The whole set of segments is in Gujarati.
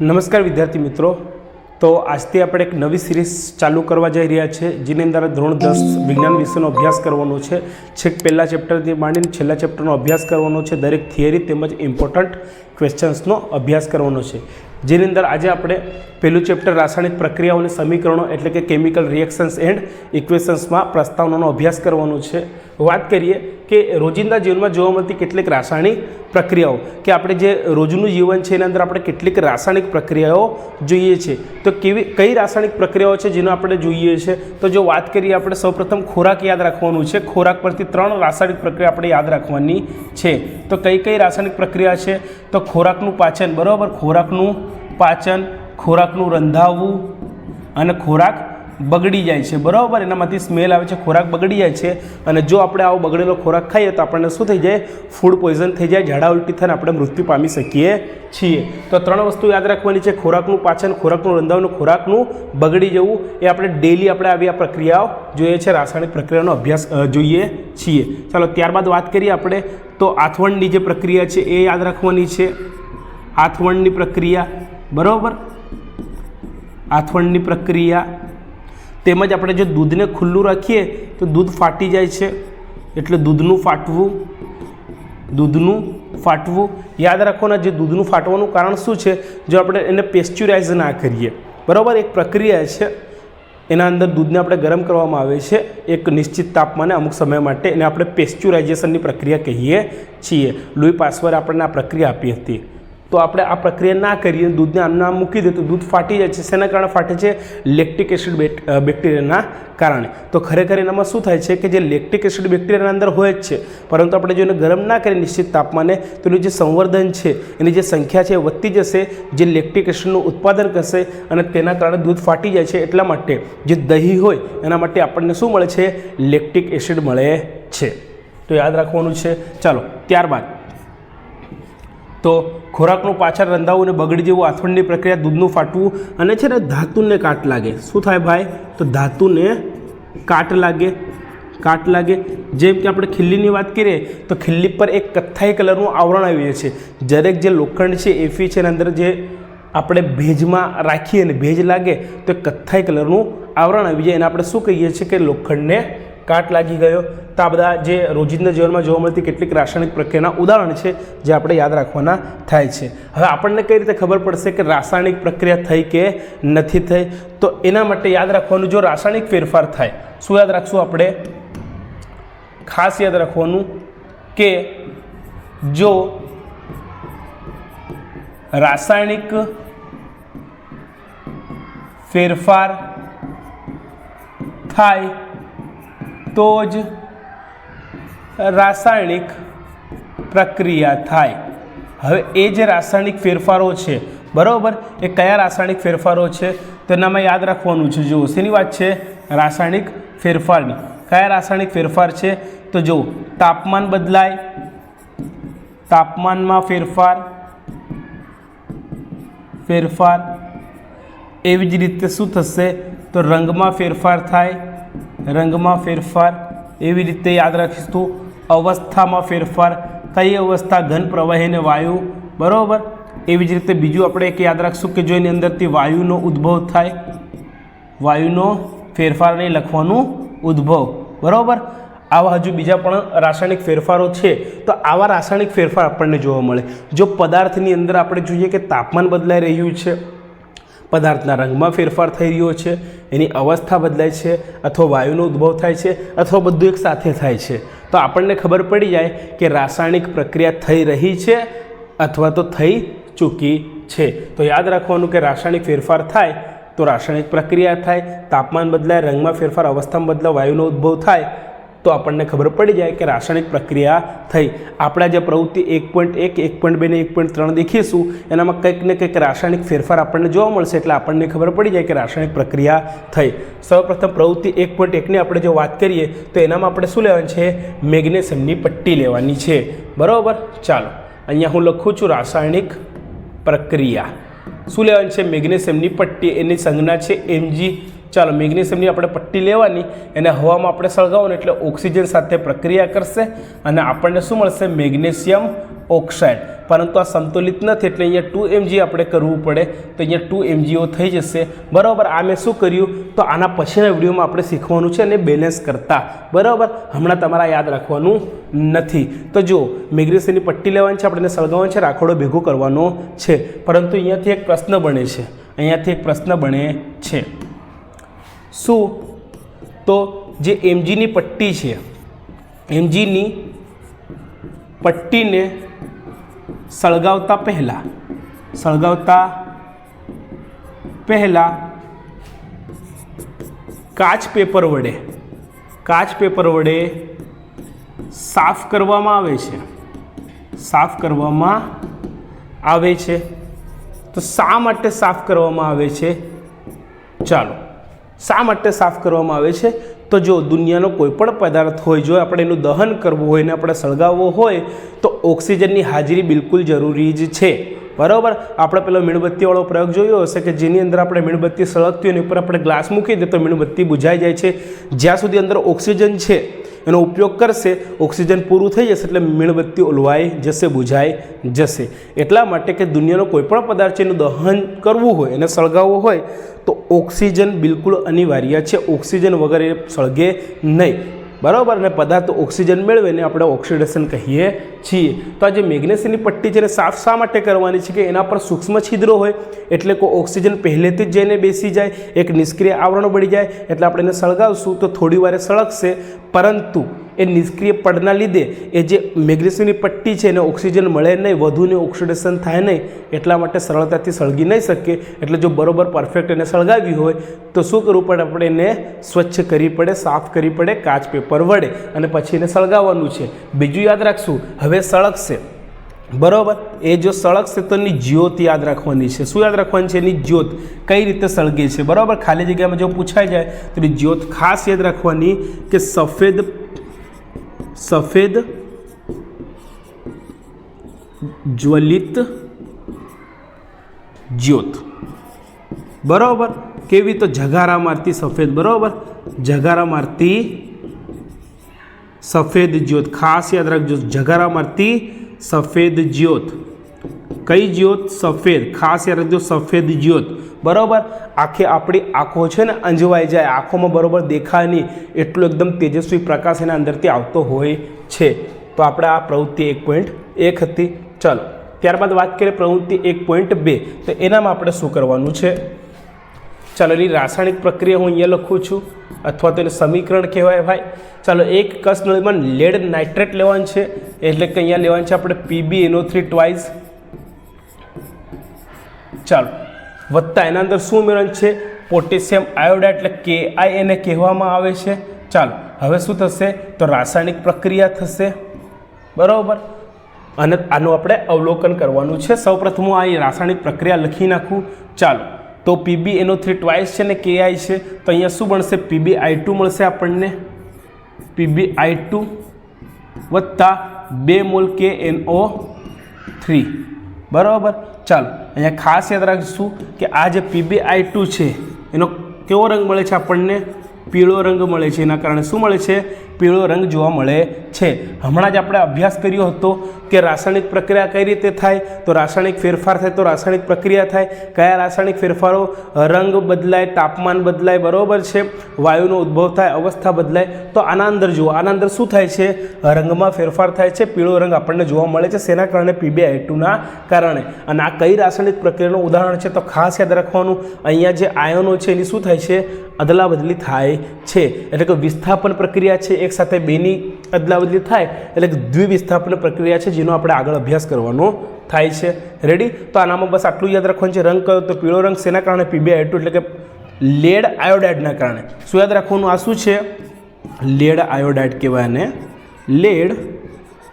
નમસ્કાર વિદ્યાર્થી મિત્રો. તો આજથી આપણે એક નવી સિરીઝ ચાલુ કરવા જઈ રહ્યા છે, જેની અંદર ધોરણ દસ વિજ્ઞાન વિષયનો અભ્યાસ કરવાનો છે. છેક પહેલાં ચેપ્ટરથી માંડીને છેલ્લા ચેપ્ટરનો અભ્યાસ કરવાનો છે. દરેક થિયરી તેમજ ઇમ્પોર્ટન્ટ ક્વેશ્ચન્સનો અભ્યાસ કરવાનો છે. જેની અંદર આજે આપણે પહેલું ચેપ્ટર રાસાયણિક પ્રક્રિયાઓ અને સમીકરણો એટલે કે કેમિકલ રિએક્શન્સ એન્ડ ઇક્વેશન્સમાં પ્રસ્તાવનાનો અભ્યાસ કરવાનો છે. વાત કરીએ કે રોજિંદા જીવનમાં જોવા મળતી કેટલીક રાસાયણિક પ્રક્રિયાઓ, કે આપણે જે રોજનું જીવન છે એના અંદર આપણે કેટલીક રાસાયણિક પ્રક્રિયાઓ જોઈએ છે. તો કેવી, કઈ રાસાયણિક પ્રક્રિયાઓ છે જેનો આપણે જોઈએ છે? તો જો વાત કરીએ આપણે સૌપ્રથમ ખોરાક યાદ રાખવાનું છે. ખોરાક પરથી ત્રણ રાસાયણિક પ્રક્રિયા આપણે યાદ રાખવાની છે. તો કઈ કઈ રાસાયણિક પ્રક્રિયા છે? તો ખોરાકનું પાચન, બરાબર? ખોરાકનું પાચન ખોરાકનું રંધાવવું અને ખોરાક બગડી જાય છે. બરાબર? એનામાંથી સ્મેલ આવે છે, ખોરાક બગડી જાય છે. અને જો આપણે આવો બગડેલો ખોરાક ખાઈએ તો આપણને શું થઈ જાય? ફૂડ પોઈઝન થઈ જાય, ઝાડા ઉલટી થઈને આપણે મૃત્યુ પામી શકીએ છીએ. તો ત્રણ વસ્તુ યાદ રાખવાની છે. ખોરાકનું પાચન, ખોરાકનું રંધાવનું ખોરાકનું બગડી જવું એ આપણે ડેલી આપણે આવી આ પ્રક્રિયાઓ જોઈએ છે. રાસાયણિક પ્રક્રિયાનો અભ્યાસ જોઈએ છીએ. ચાલો, ત્યારબાદ વાત કરીએ આપણે. તો આથવણની જે પ્રક્રિયા છે એ યાદ રાખવાની છે. આથવણની પ્રક્રિયા. બરાબર? આથવણની પ્રક્રિયા, તેમજ આપણે જો દૂધને ખુલ્લું રાખીએ, તો દૂધ ફાટી જાય છે. એટલે દૂધનું ફાટવું દૂધનું ફાટવું. યાદ રાખવાના જે દૂધનું ફાટવાનું કારણ શું છે? જો આપણે એને પેસ્ચ્યુરાઇઝ ના કરીએ. બરાબર? એક પ્રક્રિયા છે. એના અંદર દૂધને આપણે ગરમ કરવામાં આવે છે. એક નિશ્ચિત તાપમાને અમુક સમય માટે એને આપણે પેસ્ચ્યુરાઇઝેશનની પ્રક્રિયા કહીએ છીએ. લુઈ પાસવરે આપણને આ પ્રક્રિયા આપી હતી. તો આપણે આ પ્રક્રિયા ના કરીએ, દૂધને આમના મૂકી દે તો દૂધ ફાટી જાય છે. શેના કારણે ફાટે છે? લેક્ટિક એસિડ બેક્ટેરિયાના કારણે. તો ખરેખર એનામાં શું થાય છે કે જે લેક્ટિક એસિડ બેક્ટેરિયાના અંદર હોય જ છે, પરંતુ આપણે જો એને ગરમ ના કરીએ નિશ્ચિત તાપમાને, તો એનું જે સંવર્ધન છે, એની જે સંખ્યા છે એ વધતી જશે, જે લેક્ટિક એસિડનું ઉત્પાદન કરશે અને તેના કારણે દૂધ ફાટી જાય છે એટલા માટે જે દહીં હોય, એના માટે આપણને શું મળે છે? લેક્ટિક એસિડ મળે છે. તો યાદ રાખવાનું છે. ચાલો, ત્યારબાદ તો ખોરાકનું પાછળ રંધાવું અને બગડી જેવું આથવણની પ્રક્રિયા દૂધનું ફાટવું અને છે ને ધાતુને કાટ લાગે. શું થાય ભાઈ? તો ધાતુને કાટ લાગે. કાટ લાગે. જેમ કે આપણે ખીલ્લીની વાત કરીએ, તો ખીલ્લી પર એક કથ્થાઈ કલરનું આવરણ આવી જાય છે દરેક જે લોખંડ છે એફી છે એના અંદર જે આપણે ભેજમાં રાખીએ અને ભેજ લાગે, તો કથ્થાઈ કલરનું આવરણ આવી જાય. એને આપણે શું કહીએ છીએ કે લોખંડને કાટ લાગી ગયો. તો આ બધા જે રોજિંદા જીવનમાં જોવા મળતી કેટલીક રાસાયણિક પ્રક્રિયાના ઉદાહરણ છે, જે આપણે યાદ રાખવાના થાય છે. હવે આપણને કઈ રીતે ખબર પડશે કે રાસાયણિક પ્રક્રિયા થઈ કે નથી થઈ? તો એના માટે યાદ રાખવાનું, જો રાસાયણિક ફેરફાર થાય, શું યાદ રાખશું આપણે? ખાસ યાદ રાખવાનું કે જો રાસાયણિક ફેરફાર થાય તો જ રાસાયણિક પ્રક્રિયા થાય. હવે એ જે રાસાયણિક ફેરફારો છે, બરાબર? એ કયા રાસાયણિક ફેરફારો છે? તેનામાં યાદ રાખવાનું છે. જુઓ, શેની વાત છે? રાસાયણિક ફેરફારની. કયા રાસાયણિક ફેરફાર છે? તો જુઓ, તાપમાન બદલાય, તાપમાનમાં ફેરફાર ફેરફાર. એવી જ રીતે શું થશે? તો રંગમાં ફેરફાર થાય રંગમાં ફેરફાર એવી રીતે યાદ રાખીશું. અવસ્થામાં ફેરફાર, કઈ અવસ્થા ઘન પ્રવાહી અને વાયુ? બરાબર? એવી જ રીતે બીજું આપણે એક યાદ રાખશું કે જો એની અંદરથી વાયુનો ઉદ્ભવ થાય, વાયુનો ફેરફાર નહીં લખવાનું ઉદ્ભવ. બરાબર? આવા હજુ બીજા પણ રાસાયણિક ફેરફારો છે. તો આવા રાસાયણિક ફેરફાર આપણને જોવા મળે. જો પદાર્થની અંદર આપણે જોઈએ કે તાપમાન બદલાઈ રહ્યું છે પદાર્થના રંગમાં ફેરફાર થઈ રહ્યો છે, એની અવસ્થા બદલાય છે અથવા વાયુનો ઉદ્ભવ થાય છે અથવા બધું એક સાથે થાય છે. તો આપણને ખબર પડી જાય કે રાસાયણિક પ્રક્રિયા થઈ રહી છે અથવા તો થઈ ચૂકી છે. તો યાદ રાખવાનું કે રાસાયણિક ફેરફાર થાય તો રાસાયણિક પ્રક્રિયા થાય, તાપમાન બદલાય, રંગમાં ફેરફાર, અવસ્થામાં બદલાય વાયુનો ઉદ્ભવ થાય તો આપણને ખબર પડી જાય કે રાસાયણિક પ્રક્રિયા થઈ. આપણા જે પ્રવૃત્તિ એક પોઈન્ટ એક એક પોઈન્ટ બે ને એક પોઈન્ટ ત્રણ દેખીશું, એનામાં કંઈક ને કંઈક રાસાયણિક ફેરફાર આપણને જોવા મળશે એટલે આપણને ખબર પડી જાય કે રાસાયણિક પ્રક્રિયા થઈ. સૌપ્રથમ પ્રવૃત્તિ એક પોઈન્ટ એકની આપણે જો વાત કરીએ, તો એનામાં આપણે શું લેવાનું છે? મેગ્નેશિયમની પટ્ટી લેવાની છે. બરાબર? ચાલો. અહીંયા હું લખું છું રાસાયણિક પ્રક્રિયા. શું લેવાનું છે? મેગ્નેશિયમની પટ્ટી, એની સંજ્ઞા છે એમજી ચાલો મેગ્નેશિયમની આપણે પટ્ટી લેવાની, એને હવામાં આપણે સળગાવવાનું, એટલે ઓક્સિજન સાથે પ્રક્રિયા કરશે અને આપણને શું મળશે? Magnesium oxide. પરંતુ આ સંતુલિત નથી, એટલે અહીંયા ટુ એમજી આપણે કરવું પડે. તો અહીંયા ટુ એમજીઓ થઈ જશે. બરાબર, આ મેં શું કર્યું? તો આના પછીના વિડીયોમાં આપણે શીખવાનું છે અને બેલેન્સ કરતા. બરાબર? હમણાં તમારા યાદ રાખવાનું નથી. તો જો મેગ્નેશિયમની પટ્ટી લેવાની છે, આપણે સળગાવવાની છે, રાખોડો ભેગો કરવાનો છે. પરંતુ અહીંયાથી એક પ્રશ્ન બને છે. અહીંયાથી એક પ્રશ્ન બને છે. શું? તો જે એમજીની પટ્ટી છે, એમજીની પટ્ટીને સળગાવતા પહેલાં સળગાવતા પહેલાં કાચ પેપર વડે, કાચ પેપર વડે સાફ કરવામાં આવે છે. સાફ કરવામાં આવે છે. તો શા માટે સાફ કરવામાં આવે છે? ચાલો. શા માટે સાફ કરવામાં આવે છે? તો જો દુનિયાનો કોઈ પણ પદાર્થ હોય, જો આપણે એનું દહન કરવું હોય ને આપણે સળગાવવો હોય, તો ઓક્સિજનની હાજરી બિલકુલ જરૂરી જ છે. બરાબર? આપણે પેલો મીણબત્તીવાળો પ્રયોગ જોયો હશે કે જેની અંદર આપણે મીણબત્તી સળગતી હોય એની ઉપર આપણે ગ્લાસ મૂકી દે તો મીણબત્તી બુઝાઈ જાય છે. જ્યાં સુધી અંદર ઓક્સિજન છે એનો ઉપયોગ કરશે, ઓક્સિજન પૂરું થઈ જશે એટલે મીણબત્તી ઓલવાઈ જશે બુઝાઈ જશે. એટલા માટે કે દુનિયાનો કોઈપણ પદાર્થ એનું દહન કરવું હોય, એને સળગાવવું હોય, તો ઓક્સિજન બિલકુલ અનિવાર્ય છે. ઓક્સિજન વગર એ સળગે નહીં. બરાબર? અને પદાર્થ ઓક્સિજન મેળવીને આપણે ઓક્સિડેશન કહીએ છીએ. તો આ જે મેગ્નેશિયમની પટ્ટી છે, એને સાફ શા માટે કરવાની છે કે એના પર સૂક્ષ્મ છિદ્રો હોય? એટલે કે ઓક્સિજન પહેલેથી જ જઈને બેસી જાય, એક નિષ્ક્રિય આવરણ બળી જાય, એટલે આપણે એને સળગાવશું, તો થોડી વારે સળગશે. પરંતુ એ નિષ્ક્રિય પડના લીધે એ જે મેગ્નેશિયમની પટ્ટી છે એને ઓક્સિજન મળે નહીં વધુને ઓક્સિડેશન થાય નહીં, એટલા માટે સરળતાથી સળગી નહીં શકે એટલે જો બરોબર પરફેક્ટ એને સળગાવી હોય, તો શું કરવું પડે? આપણે એને સ્વચ્છ કરવી પડે, સાફ કરવી પડે, કાચ પેપર વડે અને પછી એને સળગાવવાનું છે. બીજું યાદ રાખશું, હવે સળગશે. બરાબર? એ જો સળગશે, તો એની જ્યોત યાદ રાખવાની છે. શું યાદ રાખવાની છે? એની જ્યોત કઈ રીતે સળગે છે? બરાબર? ખાલી જગ્યામાં જો પૂછાઈ જાય, તો એની જ્યોત ખાસ યાદ રાખવાની કે સફેદ સફેદ, જ્વલિત, જ્યોત. બરાબર? કેવી તો જગારા મારતી સફેદ, બરાબર? જગારા મારતી સફેદ જ્યોત. ખાસ યાદ રાખજો, જગારા મારતી સફેદ જ્યોત. કઈ જ્યોત? સફેદ. ખાસ યાદ રાખજો, સફેદ જ્યોત. બરાબર? આખે આપણી આંખો છે ને અંજવાઈ જાય. આંખોમાં બરાબર દેખાય નહીં. એટલો એકદમ તેજસ્વી પ્રકાશ એના અંદરથી આવતો હોય છે. તો આપણે આ પ્રવૃત્તિ એક પોઈન્ટ એક હતી. ચાલો, ત્યારબાદ વાત કરીએ પ્રવૃત્તિ એક પોઈન્ટ બે. તો એનામાં આપણે શું કરવાનું છે? ચાલો, એની રાસાયણિક પ્રક્રિયા હું અહીંયા લખું છું. અથવા તો એને સમીકરણ કહેવાય ભાઈ. ચાલો, એક કસ નળીમાં લેડ નાઇટ્રેટ લેવાનું છે. એટલે કે અહીંયા લેવાનું છે આપણે પીબી એનો થ્રી ટ્વાઇસ ચાલો. વત્તા એના અંદર શું ઉમેરવાનું છે? પોટેશિયમ આયોડા એટલે કે આઈ એને કહેવામાં આવે છે. ચાલો, હવે શું થશે? તો રાસાયણિક પ્રક્રિયા થશે. બરાબર? અને આનું આપણે અવલોકન કરવાનું છે. સૌપ્રથમ હું આ રાસાયણિક પ્રક્રિયા લખી નાખું. ચાલો, તો પીબી એનો થ્રી ટ્વાઇસ છે ને કે આઈ છે. તો અહીંયા શું બનશે પીબી આઈ ટુ મળશે આપણને. પીબી આઈ ટુ વત્તા બે મોલ કે એન ઓ થ્રી બરાબર? ચાલો, અહીંયા ખાસ યાદ રાખીશું કે આ જે પીબીઆઈ ટુ છે, એનો કેવો રંગ મળે છે આપણને? પીળો રંગ મળે છે. એના કારણે શું મળે છે? પીળો રંગ જોવા મળે છે. હમણાં જ આપણે અભ્યાસ કર્યો હતો કે રાસાયણિક પ્રક્રિયા કઈ રીતે થાય, તો રાસાયણિક ફેરફાર થાય, તો રાસાયણિક પ્રક્રિયા થાય. કયા રાસાયણિક ફેરફારો? રંગ બદલાય, તાપમાન બદલાય, બરાબર છે. વાયુનો ઉદ્ભવ થાય, અવસ્થા બદલાય. તો આના અંદર જુઓ, આના અંદર શું થાય છે? રંગમાં ફેરફાર થાય છે, પીળો રંગ આપણને જોવા મળે છે સેના કારણે? પીબીઆઈ ટુના કારણે. અને આ કઈ રાસાયણિક પ્રક્રિયાનું ઉદાહરણ છે તો ખાસ યાદ રાખવાનું, અહીંયા જે આયનો છે એની શું થાય છે? અદલા બદલી થાય છે. એટલે કે વિસ્થાપન પ્રક્રિયા છે એક સાથે બેની અદલાબદલી થાય એટલે દ્વિવિસ્થાપન પ્રક્રિયા છે જેનો આપણે આગળ અભ્યાસ કરવાનો થાય છે. રેડી તો આનામાં બસ આટલું યાદ રાખવાનું છે. રંગ કયો? તો પીળો રંગ. શેના કારણે? પીબી આઈ એટલે કે લેડ આયોડાઇડના કારણે. શું યાદ રાખવાનું? આ શું છે? લેડ આયોડાઇડ કહેવાય આને લેડ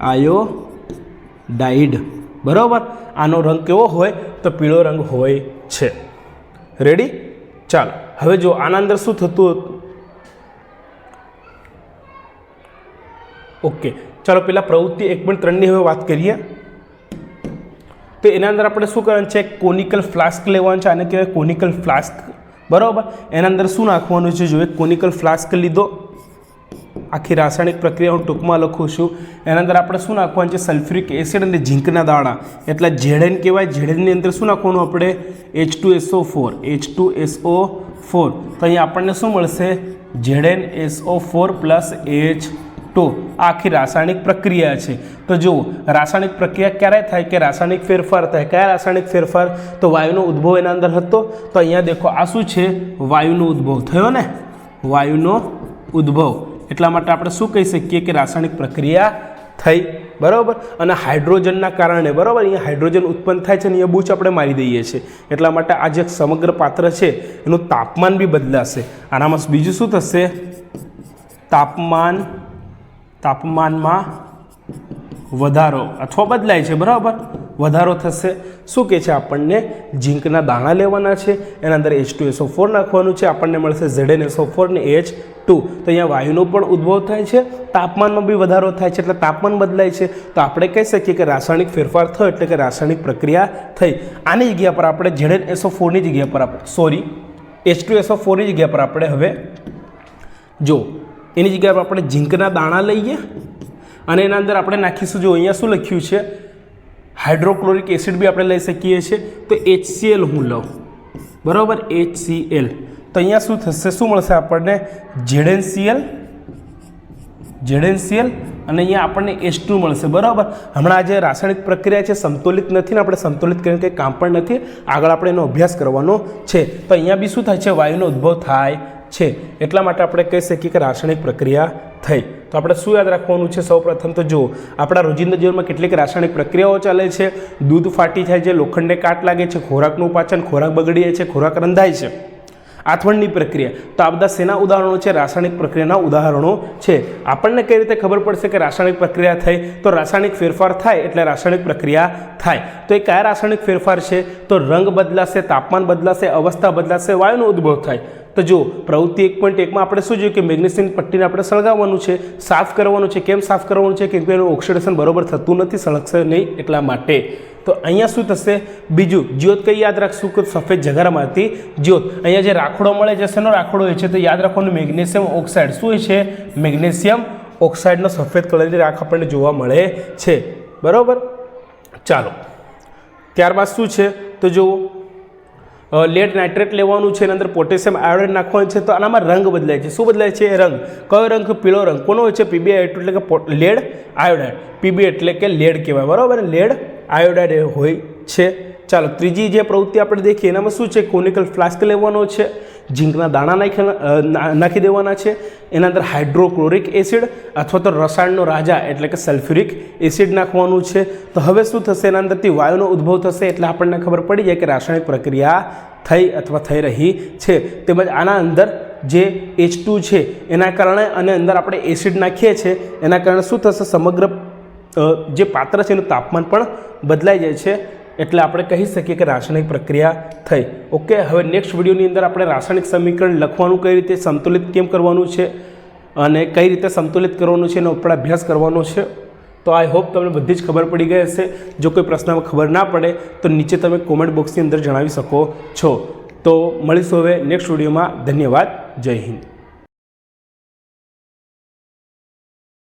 આયોડાઇડ. બરાબર? આનો રંગ કેવો હોય? તો પીળો રંગ હોય છે. રેડી ચાલો. હવે જો આના અંદર શું થતું ઓકે. ચાલો પહેલાં પ્રવૃત્તિ એક પોઈન્ટ ત્રણની હવે વાત કરીએ. તો એના અંદર આપણે શું કરવાનું છે? કોનિકલ ફ્લાસ્ક લેવાનું છે. આને કહેવાય કોનિકલ ફ્લાસ્ક બરાબર? એના અંદર શું નાખવાનું છે? જોઈએ કોનિકલ ફ્લાસ્ક લીધો. આખી રાસાયણિક પ્રક્રિયા હું ટૂંકમાં લખું છું. એના અંદર આપણે શું નાખવાનું છે? સલ્ફ્યુરિક એસિડ અને ઝીંકના દાણા. એટલે ઝેડેન કહેવાય. ઝેડેનની અંદર શું નાખવાનું આપણે? H two SO four H two SO four તો અહીંયા આપણને શું મળશે? Z N SO four plus H આ આખી રાસાયણિક પ્રક્રિયા છે. તો જુઓ, રાસાયણિક પ્રક્રિયા ક્યારે થાય કે રાસાયણિક ફેરફાર થાય? કયા રાસાયણિક ફેરફાર? તો વાયુનો ઉદ્ભવ એના અંદર હતો. તો અહીંયા દેખો, આ શું છે? વાયુનો ઉદ્ભવ. થયો ને? વાયુનો ઉદ્ભવ. એટલા માટે આપણે શું કહી શકીએ કે રાસાયણિક પ્રક્રિયા થઈ. બરાબર? અને હાઇડ્રોજનના કારણે, બરાબર? અહીંયા હાઇડ્રોજન ઉત્પન્ન થાય છે અને અહીંયા બૂચ આપણે મારી દઈએ છીએ. એટલા માટે આ જે સમગ્ર પાત્ર છે, એનું તાપમાન બી બદલાશે. આનામાં બીજું શું થશે? તાપમાન તાપમાનમાં વધારો અથવા બદલાય છે, બરાબર? વધારો થશે. શું કહે છે? આપણને ઝીંકના દાણા લેવાના છે, એના અંદર એચ ટુ એસો ફોર નાખવાનું છે, આપણને મળશે ઝેડ એસો ફોર ને એચ ટુ તો અહીંયા વાયુનો પણ ઉદ્ભવ થાય છે, તાપમાનમાં બી વધારો થાય છે, એટલે તાપમાન બદલાય છે. તો આપણે કહી શકીએ કે રાસાયણિક ફેરફાર થયો એટલે કે રાસાયણિક પ્રક્રિયા થઈ. આની જગ્યા પર આપણે ઝેડ એસો ફોરની જગ્યા પર આપણે sorry H two S O ફોરની જગ્યા પર આપણે હવે જો એની જગ્યાએ આપણે ઝીંકના દાણા લઈએ અને એના અંદર આપણે નાખીશું. જો અહીંયા શું લખ્યું છે? હાઇડ્રોક્લોરિક એસિડ બી આપણે લઈ શકીએ છીએ. તો એચસીએલ હું લઉં? બરાબર? એચસીએલ તો અહીંયા શું થશે? શું મળશે આપણને? ZnCl ZnCl અને અહીંયા આપણને H2 મળશે. બરાબર? હમણાં જે રાસાયણિક પ્રક્રિયા છે, સંતુલિત નથી ને આપણે સંતુલિત કરીને કંઈ કામ પણ નથી. આગળ આપણે એનો અભ્યાસ કરવાનો છે. તો અહીંયા બી શું થાય છે? વાયુનો ઉદ્ભવ થાય. છે. એટલા માટે આપણે કહી શકીએ કે રાસાયણિક પ્રક્રિયા થઈ. તો આપણે શું યાદ રાખવાનું છે? સૌપ્રથમ તો જુઓ, આપણા રોજિંદા જીવનમાં કેટલીક રાસાયણિક પ્રક્રિયાઓ ચાલે છે. દૂધ ફાટી જાય છે, લોખંડને કાટ લાગે છે, ખોરાકનું પાચન ખોરાક બગડી જાય છે, ખોરાક રંધાય છે. આથવણની પ્રક્રિયા. તો આ બધા શેના ઉદાહરણો છે? રાસાયણિક પ્રક્રિયાના ઉદાહરણો છે. આપણને કઈ રીતે ખબર પડશે કે રાસાયણિક પ્રક્રિયા થઈ? તો રાસાયણિક ફેરફાર થાય એટલે રાસાયણિક પ્રક્રિયા થાય. તો એ કયા રાસાયણિક ફેરફાર છે? તો રંગ બદલાશે, તાપમાન બદલાશે, અવસ્થા બદલાશે, વાયુનો ઉદ્ભવ થાય. તો જો પ્રવૃત્તિ એક પોઈન્ટ એકમાં આપણે શું જોયું કે મેગ્નેશિયમ પટ્ટીને આપણે સળગાવવાનું છે, સાફ કરવાનું છે, કેમ સાફ કરવાનું છે કેમ કે એનું ઓક્સિડેશન બરોબર થતું નથી, સળગશે નહીં એટલા માટે. તો અહીંયા શું થશે? બીજું, જ્યોત કઈ યાદ રાખશું કે સફેદ જગરમાંથી? જ્યોત, અહીંયા જે રાખડો મળે છે, શેનો રાખડો હોય છે, તો યાદ રાખવાનું મેગ્નેશિયમ ઓક્સાઇડ. શું હોય છે? મેગ્નેશિયમ ઓક્સાઇડનો સફેદ કલરની રાખ આપણને જોવા મળે છે. બરાબર? ચાલો. ત્યારબાદ શું છે? તો જુઓ લેડ નાઇટ્રેટ લેવાનું છે, એના અંદર પોટેશિયમ આયોડાઇડ નાખવાનું છે, તો આનામાં રંગ બદલાય છે. શું બદલાય છે? રંગ. કયો રંગ? પીળો રંગ. કોનો હોય છે? પીબી એટલે કે લેડ આયોડાઇડ પીબી એટલે કે લેડ કહેવાય. બરાબર? લેડ આયોડાઇડ હોય છે. ચાલો, ત્રીજી જે પ્રવૃત્તિ આપણે દેખીએ, એનામાં શું છે? કોનિકલ ફ્લાસ્ક લેવાનો છે, ઝીંકના દાણા નાખી નાખી દેવાના છે, એના અંદર હાઇડ્રોક્લોરિક એસિડ અથવા તો રસાયણનો રાજા એટલે કે સલ્ફ્યુરિક એસિડ નાખવાનું છે. તો હવે શું થશે? એના અંદરથી વાયુનો ઉદ્ભવ થશે એટલે આપણને ખબર પડી જાય કે રાસાયણિક પ્રક્રિયા થઈ અથવા થઈ રહી છે. તેમજ આના અંદર જે એચ ટુ છે, એના કારણે અને અંદર આપણે એસિડ નાખીએ છીએ, એના કારણે શું થશે? સમગ્ર જે પાત્ર છે એનું તાપમાન પણ બદલાઈ જાય છે. એટલે આપણે કહી શકીએ કે રાસાયણિક પ્રક્રિયા થઈ. ઓકે, હવે નેક્સ્ટ વિડીયોની અંદર આપણે રાસાયણિક સમીકરણ લખવાનું કઈ રીતે, સંતુલિત કેમ કરવાનું છે અને કઈ રીતે સંતુલિત કરવાનું છે એનો આપણે અભ્યાસ કરવાનો છે. તો આઈ હોપ તમને બધી જ ખબર પડી ગઈ હશે. જો કોઈ પ્રશ્નમાં ખબર ના પડે, તો નીચે તમે કોમેન્ટ બોક્સની અંદર જણાવી શકો છો. તો મળીશું હવે નેક્સ્ટ વિડીયોમાં ધન્યવાદ. જય હિન્દ.